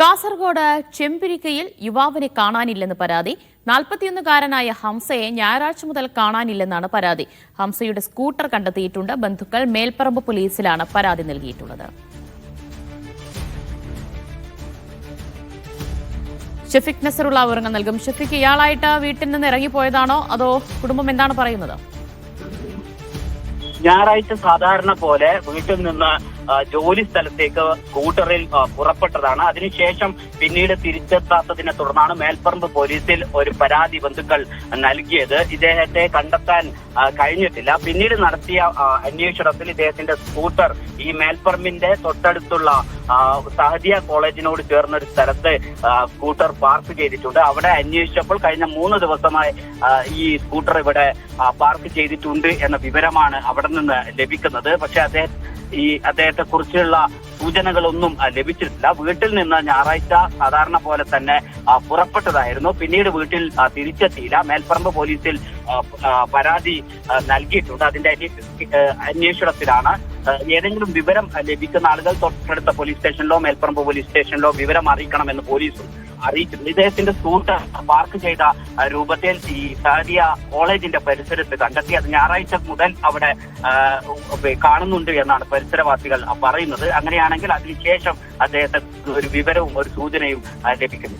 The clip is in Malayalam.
കാസർഗോഡ് ചെമ്പിരിക്കയിൽ യുവാവിനെ കാണാനില്ലെന്ന് പരാതി. നാൽപ്പത്തിയൊന്നുകാരനായ ഹംസയെ ഞായറാഴ്ച മുതൽ കാണാനില്ലെന്നാണ് പരാതി. ഹംസയുടെ സ്കൂട്ടർ കണ്ടെത്തിയിട്ടുണ്ട്. ബന്ധുക്കൾ മേൽപ്പറമ്പ് പോലീസിലാണ് പരാതി നൽകിയിട്ടുള്ളത്. ഷെഫിക് നസറുള്ള വിവരങ്ങൾ നൽകും. ഷെഫിക് ഇയാളായിട്ട് വീട്ടിൽ നിന്ന് ഇറങ്ങിപ്പോയതാണോ? അതോ കുടുംബം എന്താണ് പറയുന്നത്? ഞായറാഴ്ച സാധാരണ പോലെ വീട്ടിൽ നിന്ന് ജോലി സ്ഥലത്തേക്ക് സ്കൂട്ടറിൽ പുറപ്പെട്ടതാണ്. അതിനുശേഷം പിന്നീട് തിരിച്ചെത്താത്തതിനെ തുടർന്നാണ് മേൽപ്പറമ്പ് പോലീസിൽ ഒരു പരാതി ബന്ധുക്കൾ നൽകിയത്. ഇദ്ദേഹത്തെ കണ്ടെത്താൻ കഴിഞ്ഞിട്ടില്ല. പിന്നീട് നടത്തിയ അന്വേഷണത്തിൽ ഇദ്ദേഹത്തിന്റെ സ്കൂട്ടർ ഈ മേൽപ്പറമ്പിന്റെ തൊട്ടടുത്തുള്ള സഹദിയ കോളേജിനോട് ചേർന്ന ഒരു സ്ഥലത്ത് സ്കൂട്ടർ പാർക്ക് ചെയ്തിട്ടുണ്ട്. അവിടെ അന്വേഷിച്ചപ്പോൾ കഴിഞ്ഞ മൂന്ന് ദിവസമായി ഈ സ്കൂട്ടർ ഇവിടെ പാർക്ക് ചെയ്തിട്ടുണ്ട് എന്ന വിവരമാണ് അവിടെ നിന്ന് ലഭിക്കുന്നത്. പക്ഷെ അദ്ദേഹം ഈ അദ്ദേഹത്തെ കുറിച്ചുള്ള സൂചനകളൊന്നും ലഭിച്ചിട്ടില്ല. വീട്ടിൽ നിന്ന് ഞായറാഴ്ച സാധാരണ പോലെ തന്നെ പുറപ്പെട്ടതായിരുന്നു. പിന്നീട് വീട്ടിൽ തിരിച്ചെത്തിയില്ല. മേൽപ്പറമ്പ് പോലീസിൽ പരാതി നൽകിയിട്ടുണ്ട്. അതിന്റെ അന്വേഷണത്തിലാണ്. ഏതെങ്കിലും വിവരം ലഭിക്കുന്ന ആളുകൾ തൊട്ടടുത്ത പോലീസ് സ്റ്റേഷനിലോ മേൽപ്പറമ്പ് പോലീസ് സ്റ്റേഷനിലോ വിവരം അറിയിക്കണമെന്ന് പോലീസും അറിയിച്ചിട്ടുണ്ട് ഇദ്ദേഹത്തിന്റെ സ്കൂട്ടർ പാർക്ക് ചെയ്ത രൂപത്തിൽ ഈ സാരിയ കോളേജിന്റെ പരിസരത്ത് കണ്ടെത്തി അത് ഞായറാഴ്ച മുതൽ അവിടെ കാണുന്നുണ്ട് എന്നാണ് പരിസരവാസികൾ പറയുന്നത്. അങ്ങനെയാണെങ്കിൽ അതിനുശേഷം അദ്ദേഹത്തെ ഒരു വിവരവും ഒരു സൂചനയും ലഭിക്കുന്നു.